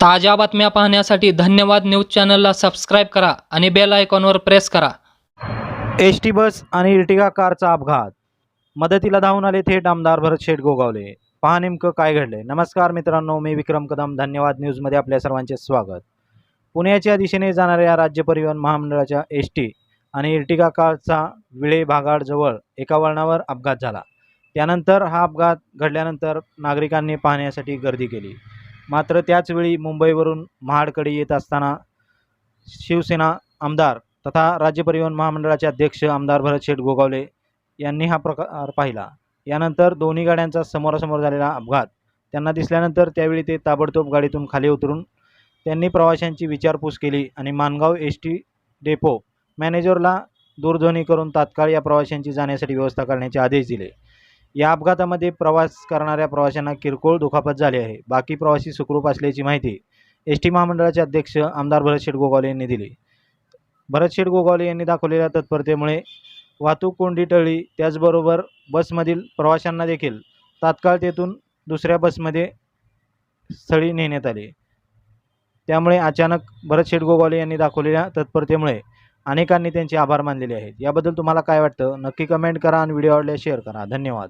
ताज्या बातम्या पाहण्यासाठी धन्यवाद न्यूज चॅनलला सबस्क्राईब करा आणि बेल आयकॉनवर प्रेस करा. एस टी बस आणि इर्टिगा कारचा अपघात. मदतीला धावून आले थेट आमदार भरत शेठ गोगावले. पहा नेमकं काय घडले नमस्कार मित्रांनो मी विक्रम कदम. धन्यवाद न्यूजमध्ये आपल्या सर्वांचे स्वागत. पुण्याच्या दिशेने जाणाऱ्या राज्य परिवहन महामंडळाच्या एस टी आणि इर्टिगा कारचा विळे भागाडजवळ एका वळणावर अपघात झाला. त्यानंतर हा अपघात घडल्यानंतर नागरिकांनी पाहण्यासाठी गर्दी केली. मात्र त्याचवेळी मुंबईवरून महाडकडे येत असताना शिवसेना आमदार तथा राज्य परिवहन महामंडळाचे अध्यक्ष आमदार भरत शेठ गोगावले यांनी हा प्रकार पाहिला. यानंतर दोन्ही गाड्यांचा समोरासमोर झालेला अपघात त्यांना दिसल्यानंतर त्यावेळी ते ताबडतोब गाडीतून खाली उतरून त्यांनी प्रवाशांची विचारपूस केली आणि मानगाव एस टी डेपो मॅनेजरला दूरध्वनी करून तात्काळ या प्रवाशांची जाण्यासाठी व्यवस्था करण्याचे आदेश दिले. या अपघातामध्ये प्रवास करणाऱ्या प्रवाशांना किरकोळ दुखापत झाली आहे. बाकी प्रवासी सुखरूप असल्याची माहिती एस टी महामंडळाचे अध्यक्ष आमदार भरत शेठ गोगावले यांनी दिली. भरत शेठ गोगावले यांनी दाखवलेल्या तत्परतेमुळे वाहतूक कोंडी टळली. त्याचबरोबर बसमधील प्रवाशांना देखील तात्काळ तेथून दुसऱ्या बसमध्ये स्थळी नेण्यात आले. त्यामुळे अचानक भरत शेठ गोगावले यांनी दाखवलेल्या तत्परतेमुळे अनेकांनी त्यांचे आभार मानलेले आहेत. याबद्दल तुम्हाला काय वाटतं? नक्की कमेंट करा आणि व्हिडिओ आवडल्यास शेअर करा. धन्यवाद.